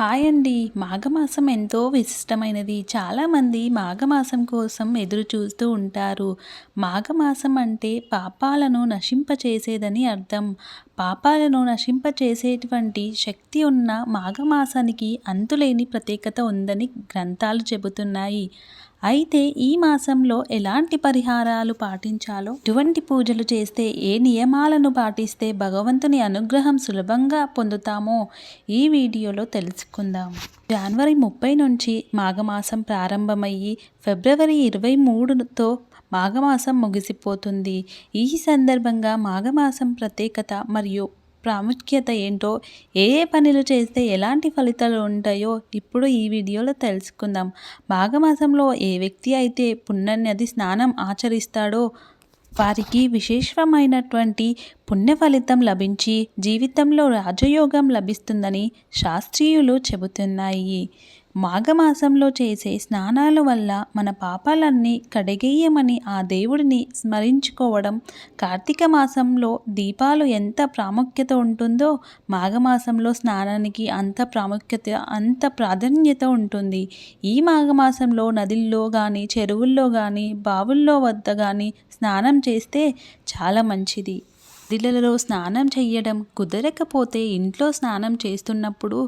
Hi అండి. మాఘమాసం ఎంతో విశిష్టమైనది. చాలామంది మాఘమాసం కోసం ఎదురు చూస్తూ ఉంటారు. మాఘమాసం అంటే పాపాలను నశింపచేసేదని అర్థం. పాపాలను నశింపచేసేటువంటి శక్తి ఉన్న మాఘమాసానికి అంతులేని ప్రత్యేకత ఉందని గ్రంథాలు చెబుతున్నాయి. అయితే ఈ మాసంలో ఎలాంటి పరిహారాలు పాటించాలో? ఎటువంటి పూజలు చేస్తే ఏ నియమాలను పాటిస్తే భగవంతుని అనుగ్రహం సులభంగా పొందుతామో ఈ వీడియోలో తెలుసుకుందాం. జనవరి ముప్పై నుంచి మాఘమాసం ప్రారంభమయ్యి ఫిబ్రవరి ఇరవై మూడుతో మాఘమాసం ముగిసిపోతుంది. ఈ సందర్భంగా మాఘమాసం ప్రత్యేకత మరియు ప్రాముఖ్యత ఏంటో ఏ ఏ పనులు చేస్తే ఎలాంటి ఫలితాలు ఉంటాయో ఇప్పుడు ఈ వీడియోలో తెలుసుకుందాం. మాఘమాసంలో ఏ వ్యక్తి అయితే పుణ్యనది స్నానం ఆచరిస్తాడో వారికి విశేషమైనటువంటి పుణ్య ఫలితం లభించి జీవితంలో రాజయోగం లభిస్తుందని శాస్త్రీయులు చెబుతున్నాయి. మాఘమాసంలో చేసే స్నానాల వల్ల మన పాపాలన్నీ కడిగేయమని ఆ దేవుడిని స్మరించుకోవడం కార్తీక మాసంలో దీపాలు ఎంత ప్రాముఖ్యత ఉంటుందో మాఘమాసంలో స్నానానికి అంత ప్రాముఖ్యత అంత ప్రాధాన్యత ఉంటుంది. ఈ మాఘమాసంలో నదుల్లో కానీ చెరువుల్లో కానీ బావుల్లో వద్ద కానీ స్నానం చేస్తే చాలా మంచిది. నదిలలో స్నానం చేయడం కుదరకపోతే ఇంట్లో స్నానం చేస్తున్నప్పుడు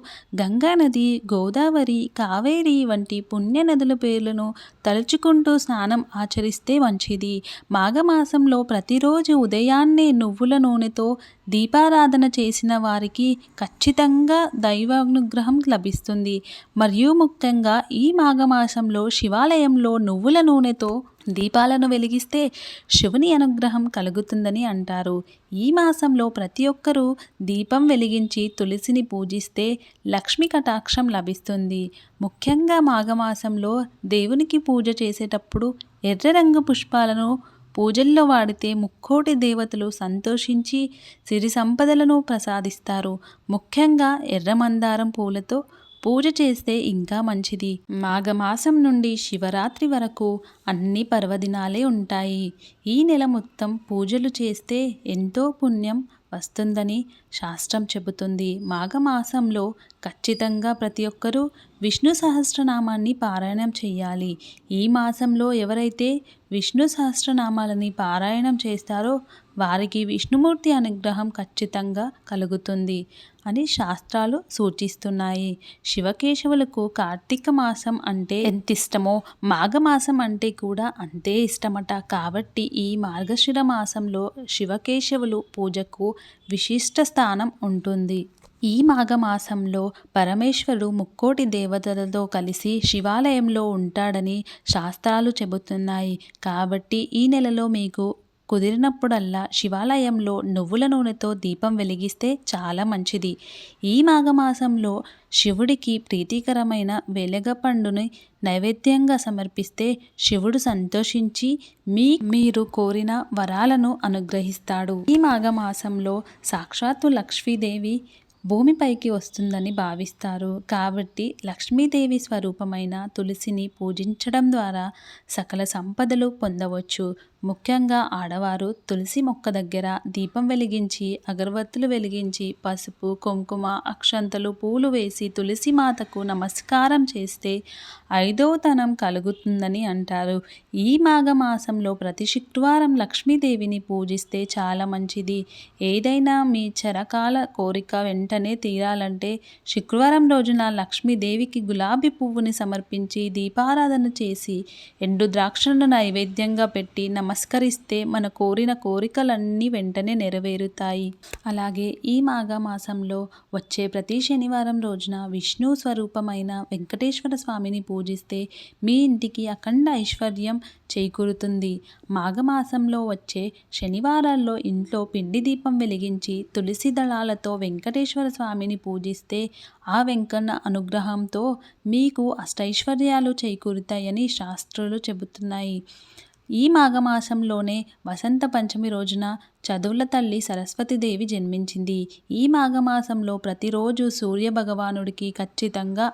గంగా నది గోదావరి కావేరి వంటి పుణ్య నదుల పేర్లను తలుచుకుంటూ స్నానం ఆచరిస్తే మంచిది. మాఘమాసంలో ప్రతిరోజు ఉదయాన్నే నువ్వుల నూనెతో దీపారాధన చేసిన వారికి ఖచ్చితంగా దైవానుగ్రహం లభిస్తుంది. మరియు ముఖ్యంగా ఈ మాఘమాసంలో శివాలయంలో నువ్వుల నూనెతో దీపాలను వెలిగిస్తే శివుని అనుగ్రహం కలుగుతుందని అంటారు. ఈ మాసంలో ప్రతి ఒక్కరూ దీపం వెలిగించి తులసిని పూజిస్తే లక్ష్మి కటాక్షం లభిస్తుంది. ముఖ్యంగా మాఘమాసంలో దేవునికి పూజ చేసేటప్పుడు ఎర్ర రంగు పుష్పాలను పూజల్లో వాడితే ముక్కోటి దేవతలు సంతోషించి సిరి సంపదలను ప్రసాదిస్తారు. ముఖ్యంగా ఎర్రమందారం పూలతో పూజ చేస్తే ఇంకా మంచిది. మాఘమాసం నుండి శివరాత్రి వరకు అన్ని పర్వదినాలే ఉంటాయి. ఈ నెల మొత్తం పూజలు చేస్తే ఎంతో పుణ్యం వస్తుందని శాస్త్రం చెబుతుంది. మాఘమాసంలో ఖచ్చితంగా ప్రతి ఒక్కరూ విష్ణు సహస్రనామాన్ని పారాయణం చేయాలి ఈ మాసంలో ఎవరైతే విష్ణు సహస్రనామాలని పారాయణం చేస్తారో వారికి విష్ణుమూర్తి అనుగ్రహం ఖచ్చితంగా కలుగుతుంది అని శాస్త్రాలు సూచిస్తున్నాయి. శివకేశవులకు కార్తీక మాసం అంటే ఎంత ఇష్టమో మాఘమాసం అంటే కూడా అంతే ఇష్టమట. కాబట్టి ఈ మార్గశిర మాసంలో శివకేశవులు పూజకు విశిష్ట స్థానం ఉంటుంది. ఈ మాఘమాసంలో పరమేశ్వరుడు ముక్కోటి దేవతలతో కలిసి శివాలయంలో ఉంటాడని శాస్త్రాలు చెబుతున్నాయి. కాబట్టి ఈ నెలలో మీకు కుదిరినప్పుడల్లా శివాలయంలో నువ్వుల నూనెతో దీపం వెలిగిస్తే చాలా మంచిది. ఈ మాఘమాసంలో శివుడికి ప్రీతికరమైన వెలగపండుని నైవేద్యంగా సమర్పిస్తే శివుడు సంతోషించి మీ మీరు కోరిన వరాలను అనుగ్రహిస్తాడు. ఈ మాఘమాసంలో సాక్షాత్తు లక్ష్మీదేవి భూమిపైకి వస్తుందని భావిస్తారు. కాబట్టి లక్ష్మీదేవి స్వరూపమైన తులసిని పూజించడం ద్వారా సకల సంపదలు పొందవచ్చు. ముఖ్యంగా ఆడవారు తులసి మొక్క దగ్గర దీపం వెలిగించి అగరబత్తులు వెలిగించి పసుపు కుంకుమ అక్షంతలు పూలు వేసి తులసి మాతకు నమస్కారం చేస్తే ఐదోతనం కలుగుతుందని అంటారు. ఈ మాఘమాసంలో ప్రతి శుక్రవారం లక్ష్మీదేవిని పూజిస్తే చాలా మంచిది. ఏదైనా మీ చరకాల కోరిక వెంటనే తీరాలంటే శుక్రవారం రోజున లక్ష్మీదేవికి గులాబీ పువ్వుని సమర్పించి దీపారాధన చేసి ఎండు ద్రాక్షలను నైవేద్యంగా పెట్టి నమస్కరిస్తే మన కోరిన కోరికలన్నీ వెంటనే నెరవేరుతాయి. అలాగే ఈ మాఘమాసంలో వచ్చే ప్రతి శనివారం రోజున విష్ణు స్వరూపమైన వెంకటేశ్వర స్వామిని పూజిస్తే మీ ఇంటికి అఖండ ఐశ్వర్యం చేకూరుతుంది. మాఘమాసంలో వచ్చే శనివారాల్లో ఇంట్లో పిండి దీపం వెలిగించి తులసి దళాలతో వెంకటేశ్వర స్వామిని పూజిస్తే ఆ వెంకన్న అనుగ్రహంతో మీకు అష్టైశ్వర్యాలు చేకూరుతాయని శాస్త్రులు చెబుతున్నాయి. ఈ మాఘమాసంలోనే వసంత పంచమి రోజున చదువుల తల్లి సరస్వతీదేవి జన్మించింది. ఈ మాఘమాసంలో ప్రతిరోజు సూర్య భగవానుడికి ఖచ్చితంగా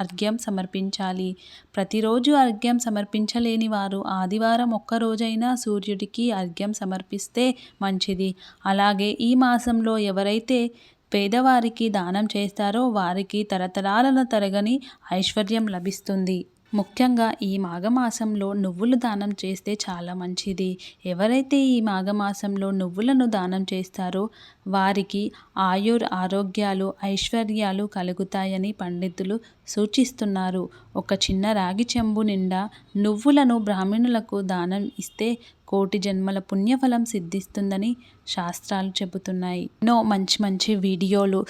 అర్ఘ్యం సమర్పించాలి. ప్రతిరోజు అర్ఘ్యం సమర్పించలేని వారు ఆదివారం ఒక్కరోజైనా సూర్యుడికి అర్ఘ్యం సమర్పిస్తే మంచిది. అలాగే ఈ మాసంలో ఎవరైతే పేదవారికి దానం చేస్తారో వారికి తరతరాలను తరగని ఐశ్వర్యం లభిస్తుంది. ముఖ్యంగా ఈ మాఘమాసంలో నువ్వులు దానం చేస్తే చాలా మంచిది. ఎవరైతే ఈ మాఘమాసంలో నువ్వులను దానం చేస్తారో వారికి ఆయుర్ ఆరోగ్యాలు ఐశ్వర్యాలు కలుగుతాయని పండితులు సూచిస్తున్నారు. ఒక చిన్న రాగి చెంబు నిండా నువ్వులను బ్రాహ్మణులకు దానం ఇస్తే కోటి జన్మల పుణ్యఫలం సిద్ధిస్తుందని శాస్త్రాలు చెబుతున్నాయి. ఎన్నో మంచి మంచి వీడియోలు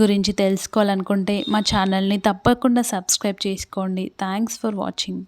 గురించి తెలుసుకోవాలనుకుంటే మా ఛానల్ని తప్పకుండా సబ్స్క్రైబ్ చేసుకోండి. Thanks for watching